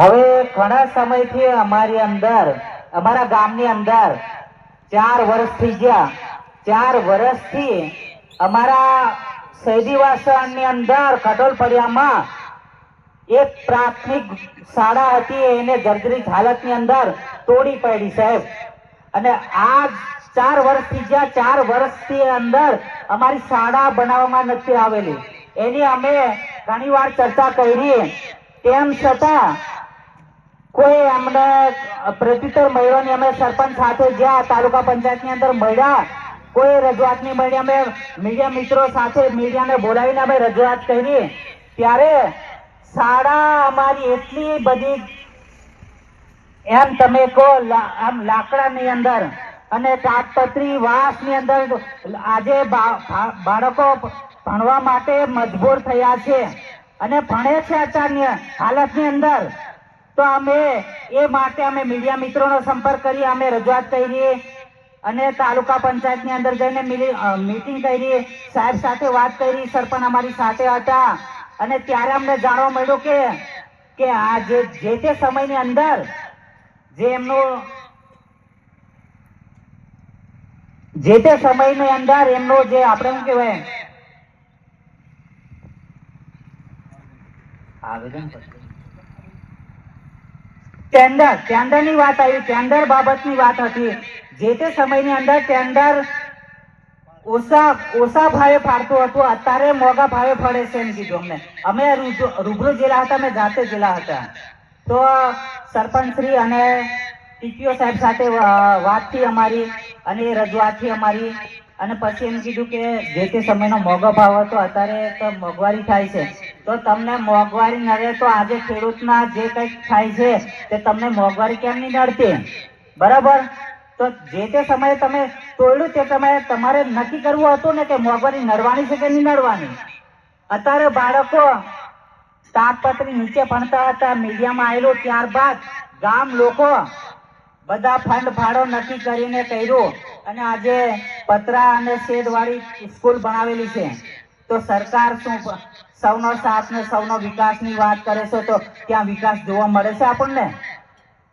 હવે ઘણા સમયથી અમારી અંદર, અમારા ગામની અંદર ચાર વર્ષ થઈ ગયા. ચાર વર્ષથી અમારા શહેરીવાસણની અંદર કટોલ ફળિયામાં એક પ્રાથમિક શાળા હતી, એને જર્જરિત હાલતની અંદર તોડી પડી સાહેબ. અને આ ચાર વર્ષથી જ્યાં ચાર વર્ષથી અંદર અમારી શાળા બનાવવામાં નથી આવેલી. એની અમે ઘણી વાર ચર્ચા કરી. તેમ છતાં કોઈ અમને પ્રત્યુત્તર મળ્યો ને અમે સરપંચ સાથે જ્યાં તાલુકા પંચાયતની અંદર મળ્યા. કોઈ રજૂઆત નહીં મળી. અમે મીડિયા મિત્રો સાથે મીડિયાને બોલાવીને અમે રજૂઆત કરી. ત્યારે શાળા અમારી એટલી બધી એમ તમે કહો આમ લાકડાની અંદર અને તાટપત્રી વાસની અંદર આજે બાળકો ભણવા માટે મજબૂર થયા છે. અને ભણે છે અત્યારની હાલતની અંદર. તો અમે એ માટે અમે મીડિયા મિત્રોનો સંપર્ક કરી, અમે રજૂઆત કરી અને તાલુકા પંચાયતની અંદર જઈને મીટિંગ કરી, સાહેબ સાથે વાત કરી સરપંચ અમારી સાથે હતા. અને ત્યારે અમને જાણવા મળ્યું કે કે આ જે જે તે સમયની અંદર જે એમનું, જે તે સમયની અંદર એમનો જે આપણે શું કહેવાય? આવેદન ટેન્ડર ટેન્ડરની વાત આવી ટેન્ડર બાબતની વાત હતી. જે તે સમયની અંદર ટેન્ડર ઓછા ઓછા ભાવે ફાડતું હતું. અત્યારે મોંઘા ભાવે ફળે છે એમ કીધું અમને. અમે રૂબરૂ જેલા હતા, અમે જાતે જેલા હતા. તો સરપંચ શ્રી અને ટીપીઓ સાહેબ સાથે વાતથી અમારી અને રજૂઆતથી અમારી અને પછી એમ કીધું કે જે તે સમયનો મોંઘો ભાવ હતો, અત્યારે તો મોંઘવારી થાય છે. તો તમને મોંઘવારી નડે તો આજે ખેડૂતના જે કંઈક થાય છે, તે તમને મોંઘવારી કેમ નહીં નડતી? બરાબર? તો જે તે સમયે તમે તોડ્યું તે સમયે તમારે નક્કી કરવું હતું ને કે મોંઘવારી નડવાની છે કે નહીં નડવાની? અત્યારે બાળકો તાપપત્રી નીચે ભણતા હતા, મીડિયામાં આવેલું ત્યારબાદ ગામ લોકો બધા ફંડ ફાળો નક્કી કરીને કર્યું અને આજે પતરા અને શેડ વાળી સ્કૂલ બનાવેલી છે. તો સરકાર શું સૌનો સાથ ને સૌનો વિકાસની વાત કરે છે તો ત્યાં વિકાસ જોવા મળે છે આપણને?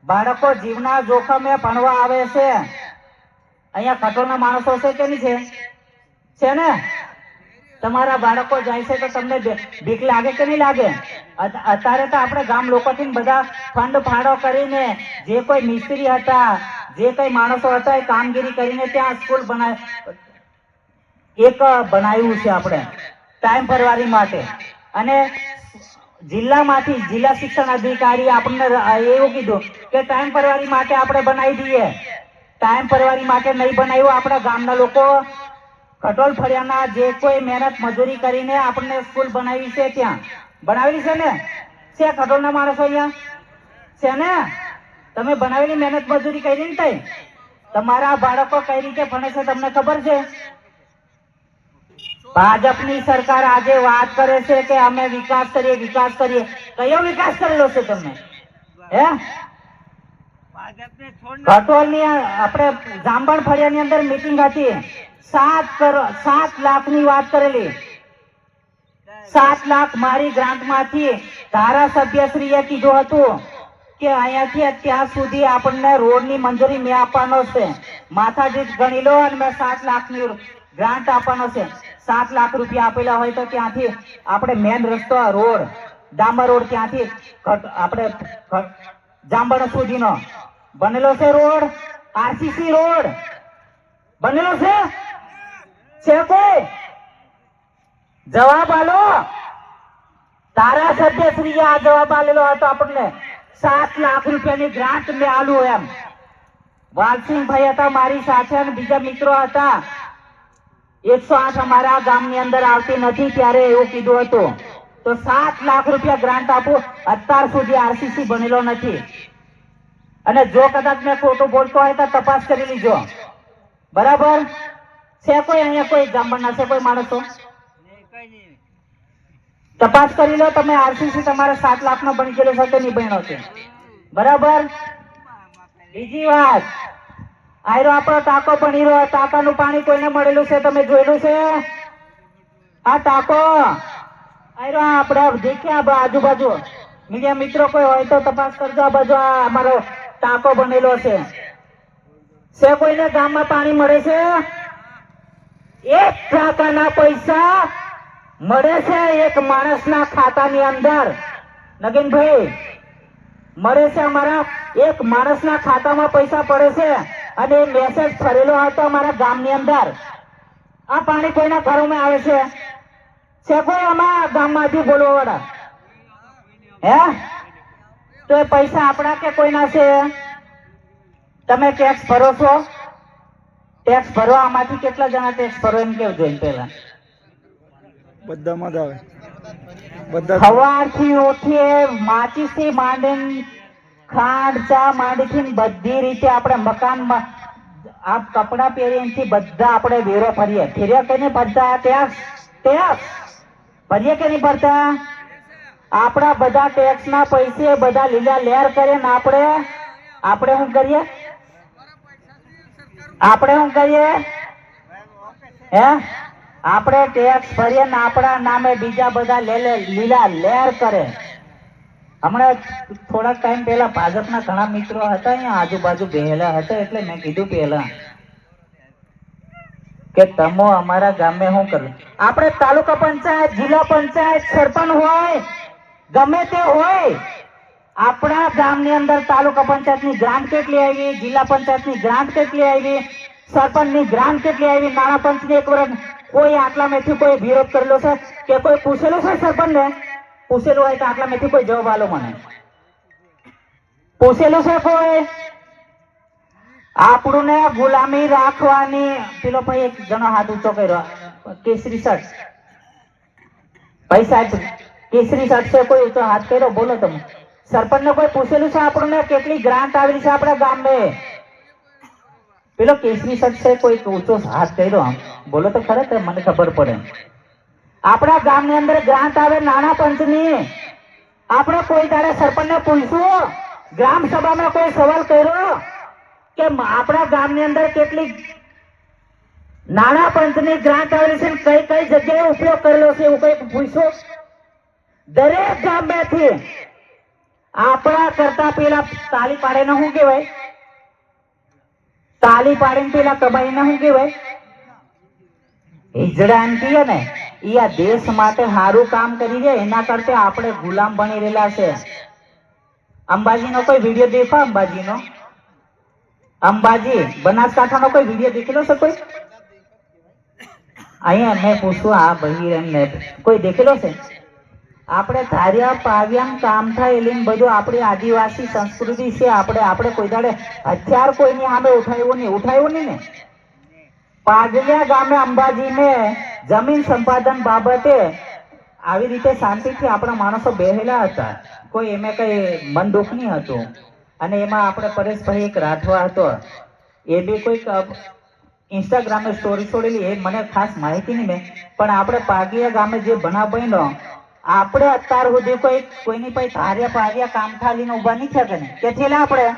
બાળકો જીવના જોખમે ભણવા આવે છે. અહીંયા કટોળના માણસો છે કે નહીં છે? છે ને? તમારા બાળકો જાય છે તો તમને બીક લાગે કે નહીં લાગે? અત્યારે તો આપણે ગામ લોકોથી થી બધા ફંડ ફાળો કરીને જે કોઈ મિસ્ત્રી હતા, જે કઈ માણસો હતા, એ કામગીરી કરીને ત્યાં સ્કૂલ બનાવ એક બનાવ્યું છે આપણે. ટાઈમ પરવારી માટે. અને જિલ્લામાંથી જિલ્લા શિક્ષણ અધિકારી આપણને એવું કીધું કે ટાઈમ પરવારી માટે આપણે બનાવી દઈએ. ટાઈમ પરવારી માટે નહીં બનાવ્યું, આપણા ગામના લોકો કટોલ ફળિયાના જે કોઈ મહેનત મજૂરી કરીને આપણને સ્કૂલ બનાવી છે ત્યાં. બનાવેલી છે ને? છે કટોલના માણસો અહીંયા? છે ને? તમે બનાવેલી મહેનત મજૂરી કરી ને તમારા બાળકો કઈ રીતે ભણે છે તમને ખબર છે? ભાજપની સરકાર આજે વાત કરે છે કે અમે વિકાસ કરીએ વિકાસ કરીએ. કયો વિકાસ કરેલો છે તમે હે? કટોલની આપણે જાંબણ ફળિયાની અંદર મીટિંગ હતી. સાત કરોડ સાત લાખની વાત કરેલી. સાત લાખ મારી ગ્રાન્ટમાંથી ધારાસભ્યશ્રીએ કીધું હતું કે અહીંયાથી ત્યાં સુધી આપણને રોડની મંજૂરી મેં આપવાનો છે. માથાજી ગણી લો અને મેં સાત લાખની ગ્રાન્ટ આપવાનો છે. સાત લાખ રૂપિયા આપેલા હોય તો ત્યાંથી આપણે મેન રસ્તો રોડ ડાંબર રોડ ત્યાંથી આપણે જાંબણ સુધીનો. બનેલો છે રોડ? RCC road. બનેલો છે? છે કોઈ? જવાબ આલો. ધારાસભ્ય શ્રી આ જવાબ આલેલો હતો આપણને. સાત લાખ રૂપિયાની ગ્રાન્ટ મેં આલુ એમ. વાલસિંહભાઈ હતા, મારી સાથે અને બીજા મિત્રો હતા. એકસો આઠ અમારા ગામની અંદર આવતી નથી, ત્યારે એવું કીધું હતું. તો સાત લાખ રૂપિયા ગ્રાન્ટ આપું, અત્યાર સુધી આરસીસી બનેલો નથી. અને જો કદાચ મેં ખોટું બોલતો હોય તો તપાસ કરી લીજો. બરાબર? છે કોઈ અહીંયા કોઈ ગામના છે કોઈ માણસો? તપાસ કરી લો, તમે આરસીસી તમારે સાત લાખ નો બની ગયેલો છે કે નહીં બન્યો છે? બરાબર? બીજી વાત. આયરો આપણો ટાંકો બની રહ્યો ટાંકાનું પાણી કોઈને મળેલું છે? તમે જોયેલું છે? આ ટાંકો? આયરો આપણે દેખ્યા આજુબાજુ. મીડિયા મિત્રો કોઈ હોય તો તપાસ કરજો. આ બાજુ આ અમારો ટાકો બનેલો છે. છે કોઈને? ગામમાં પાણી મળે છે? એક ટાકાના પૈસા મળે છે એક માણસના ખાતાની અંદર. નગીનભાઈ, મળે છે અમારા એક માણસના ખાતામાં પૈસા પડે છે. અને મેસેજ ફરેલો હતો અમારા ગામની અંદર. આ પાણી કોઈના ઘરોમાં આવે છે? છે કોઈ આમાં ગામમાંથી બોલવા વાળા હે? તો એ પૈસા આપણા કે કોઈના છે? તમે ટેક્સ ભરો છો? ટેક્સ ભરવા આમાંથી કેટલા જણા ટેક્સ ભરો એમ કેવું જોઈએ પહેલા. બધામાં જ આવે. બધા સવારથી ઉઠીએ માચીસથી માંડીને ખાંડ, ચા, માંડીથી બધી રીતે આપણે મકાનમાં આ કપડા પહેરીથી બધા આપણે વેરો ફરીએ. ફેર્યા કે નહીં ભરતા ટેક્સ ટેક્સ ભરીએ કે નહીં ભરતા આપણા બધા ટેક્સ ના પૈસે બધા લીલા લેર કરે ને આપણે? આપણે શું કરીએ? આપણે શું કરીએ? હે? આપણે ટેક્સ ભરીએ ને આપણા નામે બીજા બધા લીલા લેર કરે. હમણાં થોડાક ટાઈમ પહેલા ભાજપના ઘણા મિત્રો હતા અહીંયા, આજુબાજુ બેહેલા હતા એટલે મેં કીધું પહેલા કે તમો અમારા ગામે શું કર્યું આપણે તાલુકા પંચાયત, જિલ્લા પંચાયત સરપંચ હોય, ગમે તે હોય, આપણા ગામની અંદર તાલુકા પંચાયતની ગ્રાન્ટ કેટલી આવી, જિલ્લા પંચાયતની ગ્રાન્ટ કેટલી આવી, સરપંચની ગ્રાન્ટ કેટલી આવી, નાણાં પંચની એક વર્ષ કોઈ આટલા મેથી કોઈ વિરોધ કરેલો છે કે કોઈ પૂછેલું છે સરપંચને? પૂછેલું હોય તો આટલામાંથી કોઈ જવાબ આલો મને. પૂછેલું છે કોઈ? આપણું ને ગુલામી રાખવાની, પેલો ભાઈ એક જણો હાથ ઊંચો કર્યો. કેસરી શર્ટ. ભાઈ સાહેબ, કેસરી શર્ટ છે, કોઈ ઊંચો હાથ કર્યો? બોલો તમે. સરપંચ ને કોઈ પૂછેલું છે આપણને? કેટલી ગ્રાન્ટ આવેલી છે આપણા ગામે પેલો કેસરી શર્ટ છે, કોઈ ઊંચો હાથ કર્યો? આમ બોલો તો ખરે મને ખબર પડે. આપણા ગામની અંદર ગ્રાન્ટ આવે નાણા પંચની. આપણે કોઈ તારે સરપંચને પૂછ્યું ગ્રામ સભામાં કોઈ સવાલ કર્યો કે આપણા ગામની અંદર કેટલી નાણા પંચની ગ્રાન્ટ આવેલી છે કઈ કઈ જગ્યાએ ઉપયોગ કરેલો છે એવું કઈ પૂછ્યું દરેક ગામમાંથી આપણા કરતા પેલા તાલી પાડે ને શું કહેવાય? તાલી પાડીને પેલા કબાઈને શું કહેવાય? કહીએ ને. આ દેશ માટે સારું કામ કરી રહ્યા, એના કરતા આપણે ગુલામ બની રહેલા છે. અંબાજીનો કોઈ વીડિયો દેખો, અંબાજીનો. અંબાજી, બનાસકાંઠાનો કોઈ વીડિયો દેખેલો છે કોઈ? અહીંયા મેં પૂછું આ ભાઈ એમને કોઈ દેખેલો છે? આપણે ધાર્યા પાવ્યા કામ થાય એટલે બધું આપણી આદિવાસી સંસ્કૃતિ છે, આપણે આપણે કોઈ દાડે હથિયાર કોઈની સામે ઉઠાવ્યું નહીં ઉઠાવ્યું નહીં ને? પાગલિયા ગામે અંબાજીને જમીન સંપાદન બાબતે આવી રીતે શાંતિથી આપણા માણસો બેહેલા હતા. કોઈ એમે કઈ મન દુઃખ નહીં હતું? અને એમાં આપણે પરેશભાઈ એક રાઠવા હતો. એ બી કોઈક ઇન્સ્ટાગ્રામે સ્ટોરી છોડેલી એ મને ખાસ માહિતી નહીં મેં. પણ આપણે પાગીયા ગામે જે બનાવ બન્યો આપણે અત્યાર સુધી કોઈ કોઈની પાસે ધાર્યા પાર્યા કામ ખાલીને ઊભા નહીં થયા કે નહીં? કે થયેલા આપણે?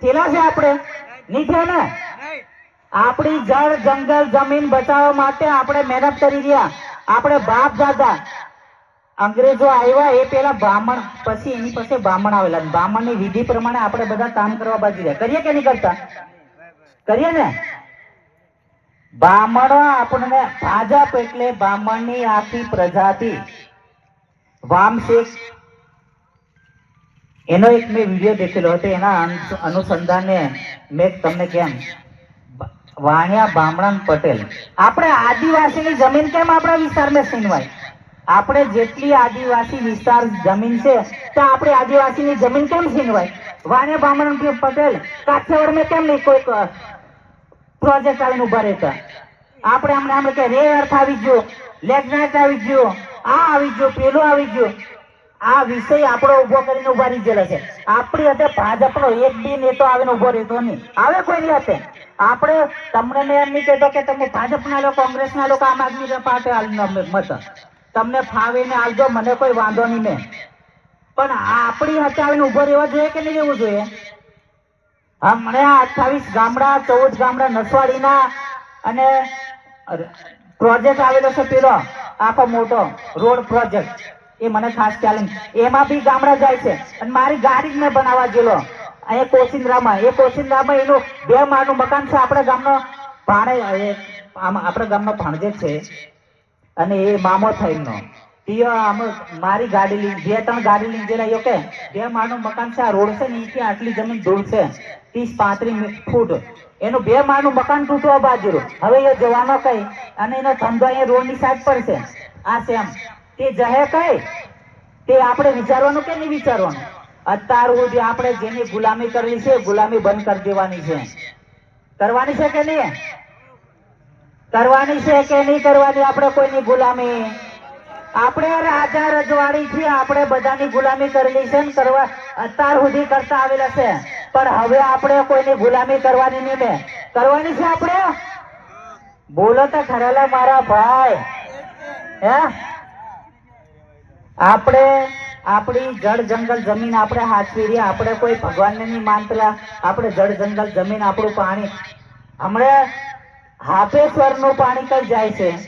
થયેલા છે આપણે? નહીં થયા ને? આપણી જળ, જંગલ, જમીન બચાવવા માટે આપણે મહેનત કરી રહ્યા. આપણે બાપ દાદા, અંગ્રેજો આવ્યા એ પેલા બ્રાહ્મણ, પછી એની પાસે બ્રાહ્મણ આવેલા. બ્રાહ્મણની વિધિ પ્રમાણે આપણે બધા કામ કરવા બાજી રહ્યા. કરીએ કે નહીં કરતા? કરીએ ને? બ્રાહ્મણો આપણને ભાજપ એટલે બ્રાહ્મણની આખી પ્રજાતિ. વામશેખ, એનો એક મેં વીડિયો દેખેલો હતો. એના અનુસંધાને મેં તમને કેમ વાણિયા બામણાન પટેલ. આપણે આદિવાસીની જમીન કેમ આપણા વિસ્તારમાં છીનવાય? આપણે જેટલી આદિવાસી વિસ્તાર જમીન છે, તો આપણે આદિવાસીની જમીન કેમ છીનવાય? વાણિયા બામણાન પટેલ કાઠિયાવાડમાં કેમ નહીં કોઈ પ્રોજેક્ટ આવીને ઊભા રહેતા? આપણે હમણાં હમણાં કે રે અર્થ આવી ગયો લેગનાઇટ આવી ગયો, આ આવી ગયો, પેલું આવી ગયો. આ વિષય આપણો ઊભો કરીને ઊભા રહી ગયેલા છે. આપણી હાથે ભાજપનો એક બી નેતો આવીને ઊભો રહેતો નહીં. આવે કોઈ ની હાથે આપણે તમને મેં એમ નહીં કહેતો કે તમે ભાજપના લોકો કોંગ્રેસના લોકો આમ આદમી પાર્ટી મત. તમને ફાવીને આવજો મને કોઈ વાંધો નહીં મેં. પણ આપણી હાથે ઊભો રહેવા જોઈએ કે નહીં રહેવું જોઈએ? હમણાં અઠાવીસ ગામડા, ચૌદ ગામડા, નસવાડીના અને પ્રોજેક્ટ આવેલો છે પેલો, આખો મોટો, રોડ પ્રોજેક્ટ. એ મને ખાસ ખ્યાલ એમાં બી ગામડા જાય છે. અને મારી ગાડી જ મેં બનાવવા ગયેલો. અહીંયા કોશિંદ્રામાં એ કોશિંદ્રામાં એનું બે માળનું મકાન છે આપણા ગામનો ભાણે આપણા ગામનો ભાણજે છે. અને એ મામો થઈનો મારી ગાડી લઈ, બે ત્રણ ગાડી લઈ ગયેલા કે, બે માળનું મકાન છે, આ રોડ છે ને આટલી જમીન દૂર છે? ત્રીસ પાંત્રીસ ફૂટ. એનું બે માળનું મકાન તૂટવા બાજુ હવે એ જવાનો કઈ, અને એનો ધંધો અહીંયા રોડની સાઈડ પર છે. આ સેમ તે જહે કઈ, તે આપણે વિચારવાનું કે નહીં વિચારવાનું? અત્યાર સુધી આપણે જેની ગુલામી કરવી છે, ગુલામી બંધ કરી દેવાની છે. કરવાની છે કે નહીં? કરવાની છે કે નહીં કરવાની આપણે કોઈની ગુલામી? આપણે રાજા રજવાડી થી આપણે બધાની ગુલામી કરેલી છે ને કરવા અત્યાર સુધી કરતા આવેલા છે. પણ હવે આપણે કોઈની ગુલામી કરવાની નહીં ને. કરવાની છે આપણે? બોલો તો ખરેલા મારા ભાઈ. હે? આપણે આપણી જળ જંગલ જમીન આપણે હાચવી રહી આપણે કોઈ ભગવાનને નહીં માનતલા આપણે જળ જંગલ જમીન, આપણું પાણી. હમણાં હાપેશ્વરનું પાણી કઈ જાય છે?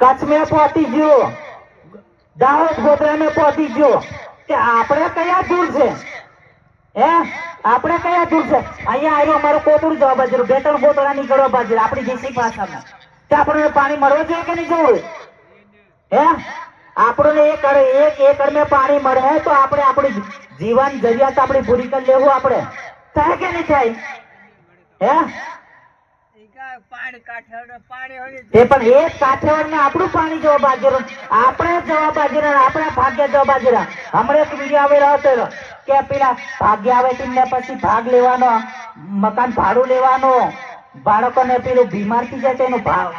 કચ્છ મેં પહોંચી ગયો. દાહોદ ગોધરા મેં પહોંચી ગયો. કે આપણે કયા દૂર છે? હે? આપણે કયા દૂર છે? અહીંયા આવ્યો અમારું કોતરું જવા બાજુ બે ત્રણ ગોતરા નીકળવા બાજુ આપણી દેશી ભાષામાં. કે આપણને પાણી મળવું જોઈએ કે નહીં જવું હે? આપણને એક એક એકર મેં પાણી મળે તો આપણે આપણી જીવન જરૂરિયાત આપણી પૂરી કરી લેવું આપણે. થાય કે નહીં થાય? હે? કે પેલા ભાગ્ય આવે તેમને પછી ભાગ લેવાનો, મકાન ભાડું લેવાનો. બાળકોને પેલું બીમાર થઈ જાય એનું ભાવ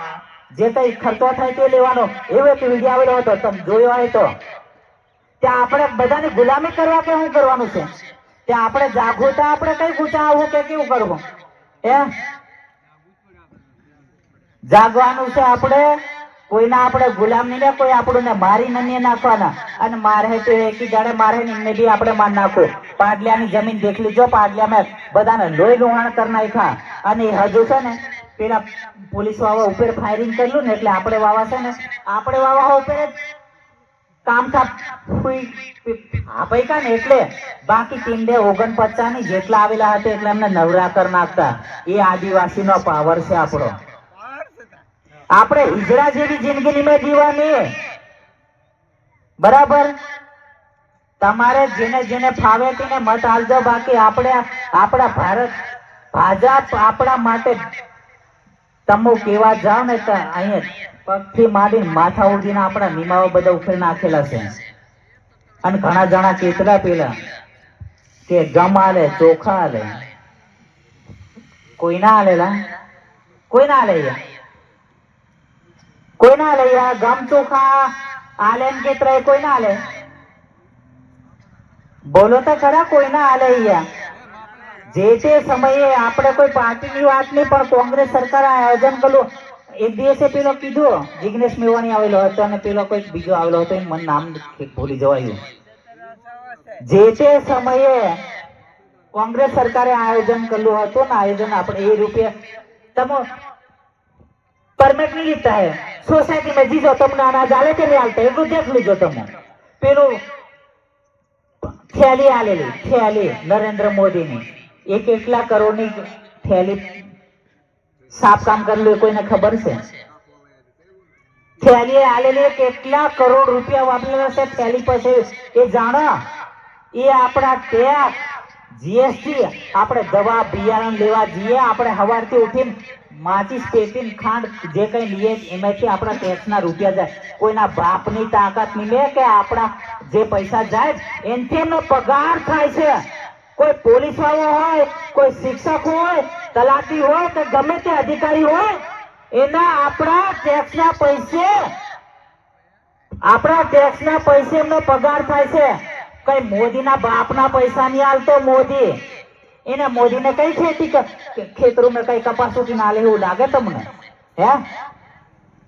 જે કઈ ખર્ચો થાય તે લેવાનો. એવો એક વીડિયો આવેલો હતો, તમે જોયો હોય તો. ત્યાં આપણે બધાની ગુલામી કરવા કે શું કરવાનું છે? ત્યાં આપણે જાગૃતા આપણે કઈ ગુચા આવવું કે કેવું કરવું? હે? જાગવાનું છે આપણે. કોઈના આપણે ગુલામ ને કોઈ આપણને મારી નહીં નાખવાના. અને મારે તો એક જાડે મારે એમને બી આપણે માર નાખો પાડલિયાની જમીન દેખ લીજો પાડલિયામાં બધાને લોહી લોહાણ કરી નાખ્યા. અને હજુ છે ને પેલા પોલીસવાળા ઉપર ફાયરિંગ કર્યું ને એટલે આપણે વાવા છે ને, આપણે વાવા ઉપર કામ થાપ આ ને એટલે બાકી ટીંડે ઓગણપચાસની જેટલા આવેલા હતા એટલે એમને નવરા કર નાખતા. એ આદિવાસીનો પાવર છે આપણો. આપણે હિજડા જેવી જિંદગી મેં જીવવાની બરાબર? તમારે જેને જેને ફાવે તેને મત આલજો. બાકી આપણે આપણા ભારત ભાજપ આપણા માટે તમે કેવા જાવ ને તો અહીંયા પગથી માંડીને માથા ઉડીને આપણા નિમાઓ બધા ઉખેડી નાખેલા છે. અને ઘણા જણા કેટલા પેલા કે ગમ આલે ચોખા આલે કોઈ ના આલેલા કોઈ ના આલે કોઈ ના આલે ગમ ચોખા આલે ને કે ત્રય કોઈ ના આલે. બોલો તો ખરા કોઈ ના આલે યાર જે તે સમયે આપણે કોઈ પાર્ટીની વાત નહીં, પણ કોંગ્રેસ સરકારે આયોજન કર્યું એક દિવસે પેલો કીધું, જિગ્નેશ મેવાણી આવેલો હતો અને પેલો કોઈ બીજો આવેલો હતો મને નામ ભૂલી જવાયું. જે તે સમયે કોંગ્રેસ સરકારે આયોજન કર્યું હતું ને, આયોજન આપણે એ રૂપિયા તમે પરમિટ નહીં લીધા હે સોસાયટીમાં જીજો, તમને અનાજ આલે કે નહીં આલતા? એટલું દેખ લીજો તમે. પેલું થેલી આલેલી થેલી નરેન્દ્ર મોદીની. એ કેટલા કરોડની થેલી સાફ કામ કરેલું કોઈને ખબર છે? થેલી આલેલી કેટલા કરોડ રૂપિયા વાપરેલા છે, થેલી પછી એ જાણો, એ આપણા ટેક્સ જીએસટી આપણે દવા, બિયારણ લેવા જઈએ, આપણે સવારથી ઉઠીને માચીસ પેટીન ખાંડ જે કંઈ લઈએ એમાંથી આપણા ટેક્સના રૂપિયા જાય. કોઈના બાપની તાકાત નહીં કે આપણા જે પૈસા જાય, એનથી એમનો પગાર થાય છે. કોઈ પોલીસ વાળો હોય, કોઈ શિક્ષક હોય, તલાટી હોય કે ગમે તે અધિકારી હોય, એના આપણા ટેક્સના પૈસે, આપણા ટેક્સના પૈસે એમનો પગાર થાય છે. કઈ મોદીના બાપના પૈસા નહીં હાલતો મોદી. એને મોદીને કઈ ખેતી ખેતરોમાં કઈ કપાસ ઉઠીને લે એવું લાગે તમને? હે?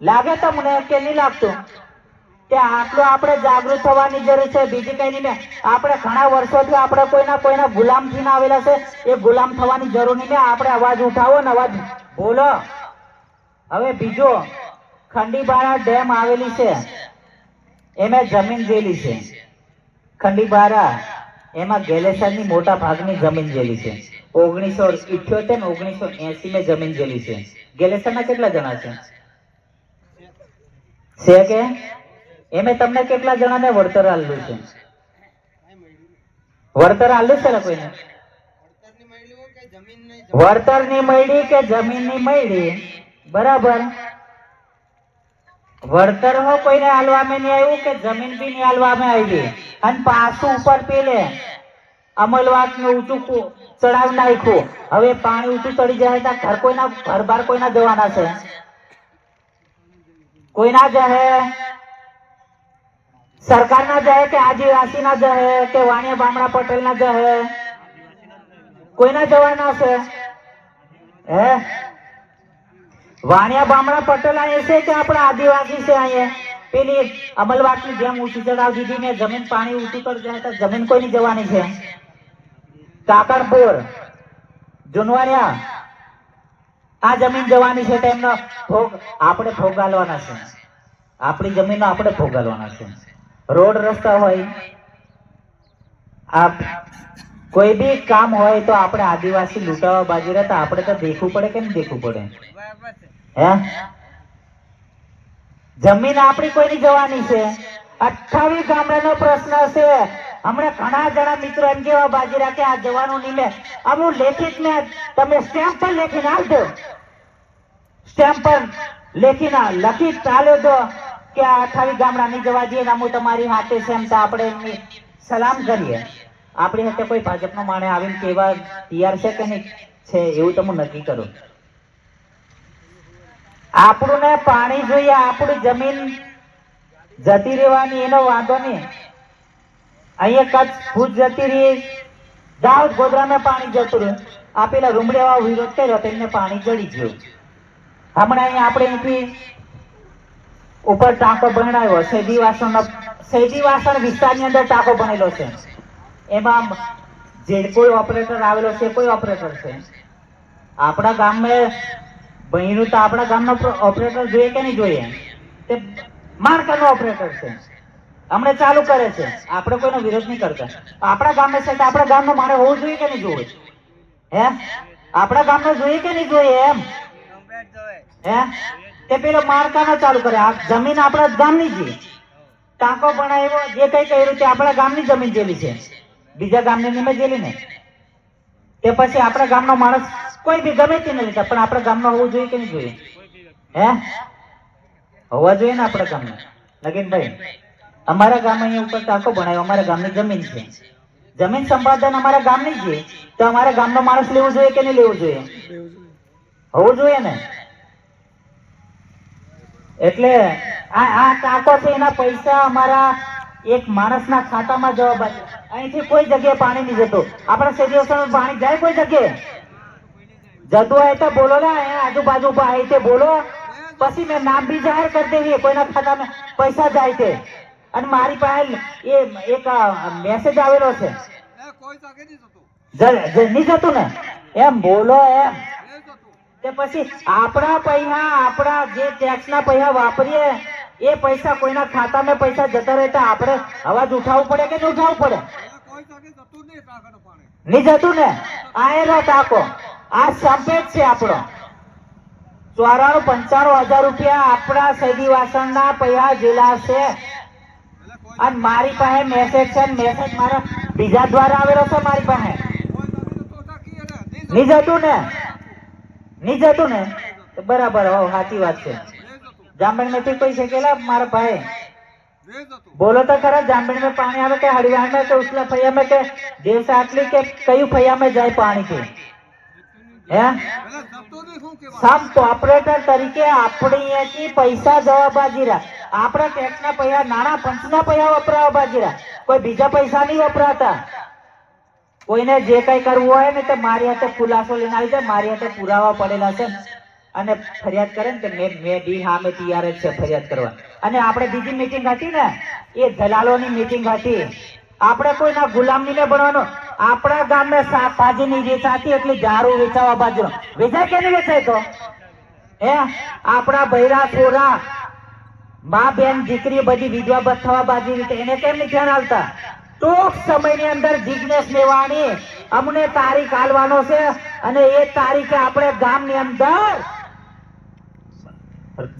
લાગે તમને કે નહીં લાગતું? કે આટલું આપણે જાગૃત થવાની જરૂર છે, બીજી કઈ નહીં ને આપણે ઘણા વર્ષોથી આપણે કોઈના કોઈના ગુલામ થઈને આવેલા છે. એ ગુલામ થવાની જરૂર નહીં ને આપણે અવાજ ઉઠાવો ને અવાજ. બોલો. હવે બીજો. ખંડીબારા ડેમ આવેલી છે. એમાં જમીન જેલી છે. ખંડીબારા એમાં ગેલેસરની મોટા ભાગની જમીન જેલી છે. ઓગણીસો ઇઠ્યોતેર ને ઓગણીસો એસી માં જમીન જેલી છે. ગેલેસરના કેટલા જણા છે? છે કે? એમે તમને કેટલા જણાને વળતર આલ્યું છે? વળતર આલ્યું છે કોઈને? વળતરની મળી કે જમીનની મળી? બરાબર. વળતર હો કોઈને હાલવામાં નહીં આવ્યું કે જમીન બી નહીં હાલવામાં આવી? અને પાછું ઉપર પેલે અમલવાટનું ઊંચું ચડાવ નાખ્યું. હવે પાણી ઊંચું ચડી જાય તો ઘર કોઈના ઘર બાર કોઈના જવાના છે? કોઈના જહે સરકાર ના જહે કે આદિવાસી ના જહે કે વાણિયા બામણા પટેલ ના જહે? કોઈના જવાના છે હે? વાણિયા બામણા પટેલ અહીંયા કે આપણે આદિવાસી છે અહીંયા? પેલી અમલવાટની જેમ ઊંચી ચડાવ દીધી ને જમીન પાણી ઊંચી પર જાય તો જમીન કોઈની જવાની છે? કાકરપુર, જુનવાણિયા. આ જમીન જવાની છે તો એમનો ભોગ આપણે ભોગાલવાના છે. આપણી જમીનો આપણે ભોગાલવાના છે. રોડ રસ્તા હોય, આપ કોઈ બી કામ હોય તો આપણે આદિવાસી લૂંટાવા બાજી રહેતા આપણે તો દેખવું પડે કે દેખવું પડે? હે? જમીન આપણી કોઈની જવાની છે? અઠ્ઠાવીસ ગામડાનો પ્રશ્ન છે. હમણાં ઘણા જણા મિત્રો એમ કેવા બાજી કે આ જવાનું નિમે અમુક લેખિત ને તમે સ્ટેમ્પ પર લેખીને આવજો સ્ટેમ્પ પર લેખીને લખી ચાલ્યો દો કે આ અઠાવી ગામડા નહીં જવા દઈએ હું તમારી હાથે છે એમ તો આપણે એમની સલામ કરીએ. આપણી હાથે કોઈ ભાજપનો માણે આવીને કેવા તૈયાર છે કે નહીં? છે, એવું તમે નક્કી કરો. આપણું ને પાણી જોઈએ, આપણી જમીન જતી રહેવાની, એનો વાંધો નહીં. અહીંયા કચ્છ, ભૂજ જતી રહી. દાઉદ ગોધરામાં પાણી જતું રહ્યું. આ પેલા રૂમડે વાળો વિરોધ કર્યો તેમને પાણી જડી ગયું. હમણાં અહીંયા આપણે અહીંથી ઉપર ટાંકો બનાવ્યો. શેદી વાસણ શેદી વાસણ વિસ્તારની અંદર ટાંકો બનેલો છે. એમાં જે કોઈ ઓપરેટર આવેલો છે કોઈ ઓપરેટર છે. આપણા ગામમાં બહેનું તો આપણા ગામનો ઓપરેટર જોઈએ કે નહીં જોઈએ? તે માર્કરનો ઓપરેટર છે. હમણે ચાલુ કરે છે. આપણે કોઈનો વિરોધ નહીં કરતા. આપણા ગામે છે તો આપણા ગામનો મારે હોવું જોઈએ કે નહીં જોવું હે? આપણા ગામનો જોઈએ કે નહીં જોઈએ એમ? હે? તે પેલો માર્કાનો ચાલુ કરે આ જમીન આપણા ગામની છે. ટાંકો એવો જે કઈ કર્યું તે આપણા ગામની જમીન જેલી છે. બીજા ગામની નિમે જેલી ને. તે પછી આપણા ગામનો માણસ કોઈ બી ગમે તે નહીં પણ આપણા ગામનો હોવું જોઈએ કે નહીં જોઈએ? હે? હોવા જોઈએ ને આપણા ગામનો. નગીનભાઈ, અમારા ગામ અહીંયા ઉપર ટાંકો બનાવ્યો અમારા ગામની જમીન છે. જમીન સંપાદન અમારા ગામની છે. તો અમારા ગામનો માણસ લેવું જોઈએ કે નહીં લેવું જોઈએ? હોવું જોઈએ ને? એટલે આ આ ટાંકો છે એના પૈસા અમારા એક માણસના ખાતામાં જવા બાજુ અહીંથી કોઈ જગ્યાએ પાણી નહીં જતું. આપણા શેરીઓમાં પાણી જાય કોઈ જગ્યાએ? જતું હોય તો બોલો ને આજુબાજુ હોય તે બોલો. પછી મેં નામ બી જાહેર કરી દેવી કોઈના ખાતામાં પૈસા જાય તે. અને મારી પાસે એ એક મેસેજ આવેલો છે. કોઈ નહીં જતું ને? એમ બોલો એમ. તે પછી આપણા પૈસા, આપણા જે ટેક્સના પૈસા વાપરીએ, એ પૈસા કોઈના ખાતામાં પૈસા જતા રહેતા આપણે અવાજ ઉઠાવવું પડે કે નહીં ઉઠાવવું પડે? નહીં જતું ને? આ એનો ટાંકો આ સંપેજ છે આપણો. ચોરાણું પંચાણું હજાર રૂપિયા આપણા સૈદી વાસણના પૈસા જેલા છે. અને મારી પાસે મેસેજ છે મેસેજ મારા બીજા દ્વારા આવેલો છે મારી પાસે. નહીં જતું ને? નહીં જતું ને? તો બરાબર, હવે, સાચી વાત છે. જામબેડ નથી કોઈ શેકેલા? મારા ભાઈ. બોલો તો ખરા જામબેડમાં પાણી આવે કે હરિયાણમાં કે ઉસલા ફૈયા માં કે દેવ સાટલી કે કયું ફૈયા મેં જાય પાણી કે? હે? સાબ કોર્પોરેટર તરીકે આપણે અહીંયાથી પૈસા જવા બાજીરા આપણા ટેક્સના પૈસા, નાણા પંચના પૈસા વપરાવા બાજીરા કોઈ બીજા પૈસા નહીં વપરાતા. કોઈને જે કઈ કરવું હોય ને તે મારી હાથે ખુલાસો લઈને આવી જાય, મારી હાથે પુરાવા પડેલા છે. અને ફરિયાદ કરે ને કે મેં મેં બી હા મેં તૈયાર જ છે ફરિયાદ કરવા. અને આપણે બીજી મીટિંગ હતી ને, એ દલાલોની મીટિંગ હતી. આપણે કોઈના ગુલામ નહીં બનવાનું આપણા ગામે શાકભાજીની વેચાતી એટલી દારૂ વેચાવા બાજુ. વેચાય કે વેચાય તો? હે? આપણા બૈરા છોરા, મા બેન દીકરી બધી વિધવા બધ થવા બાજુ રીતે એને કેમ નહીં ધ્યાન આવતા ટૂંક સમયની અંદર જિજ્ઞેશ લેવાની. અમને તારીખ આલવાનો છે અને એ તારીખે આપણે ગામની અંદર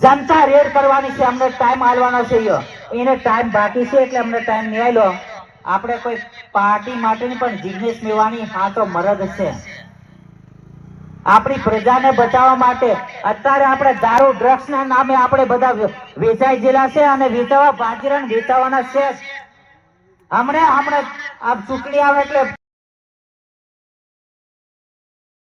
જનતા રેડ કરવાની છે. અમને ટાઈમ આલવાનો છે એને ટાઈમ બાકી છે એટલે અમને ટાઈમ નહીં આલ્યો આપણે કોઈ પાર્ટી માટેની પણ જિજ્ઞેશ મેવાણી હા તો મરદ છે. આપણી પ્રજાને બચાવવા માટે અત્યારે આપણે દારૂ ડ્રગ્સ ના નામે આપણે બધા વેચાઈ ગયેલા છે અને વેચાવા બાજરાને વેચાવાના છે. હમણે હમણે. આ ચૂંટણી આવે એટલે